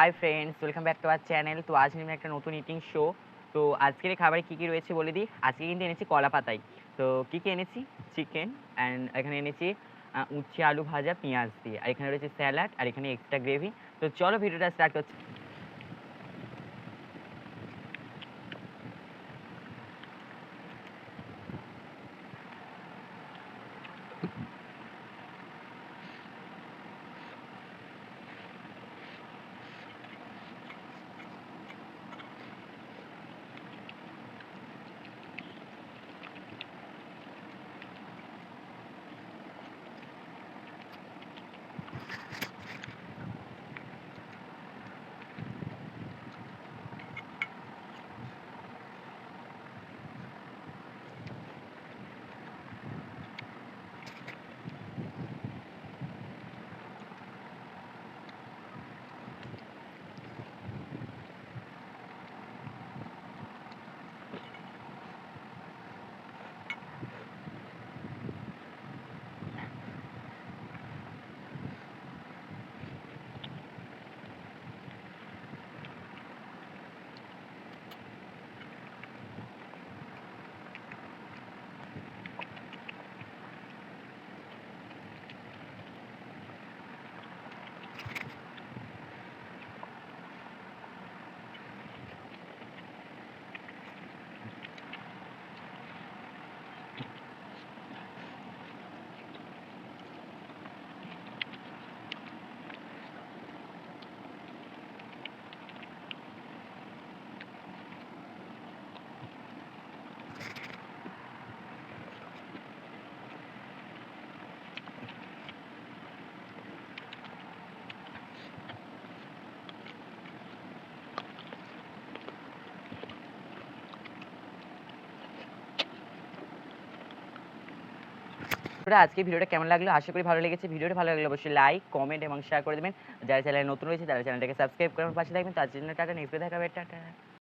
Hi friends welcome back to our channel তো আজ নিয়ে একটা নতুন ইটিং শো তো আজকের খাবারে কী কী রয়েছে বলে দিই? আজকে কিন্তু এনেছি কলা পাতাই। তো কী কী এনেছি? চিকেন অ্যান্ড এখানে এনেছি উচ্ছে, আলু ভাজা, পেঁয়াজ দিয়ে। আর এখানে রয়েছে স্যালাড আর এখানে এক্সট্রা গ্রেভি তো চলো ভিডিওটা স্টার্ট করছি। বন্ধুরা, আজকে ভিডিওটা কেমন লাগল? আশা করি ভালো লেগেছে। ভিডিওটা ভালো লাগলে অবশ্যই লাইক কমেন্ট এবং শেয়ার করে দেবেন। যারা চ্যানেল নতুন রয়েছে তারা চ্যানেলটাকে সাবস্ক্রাইব করে পাশে থাকবেন। তার জন্য টাটা নেক্সট দেখাবে। টাটা।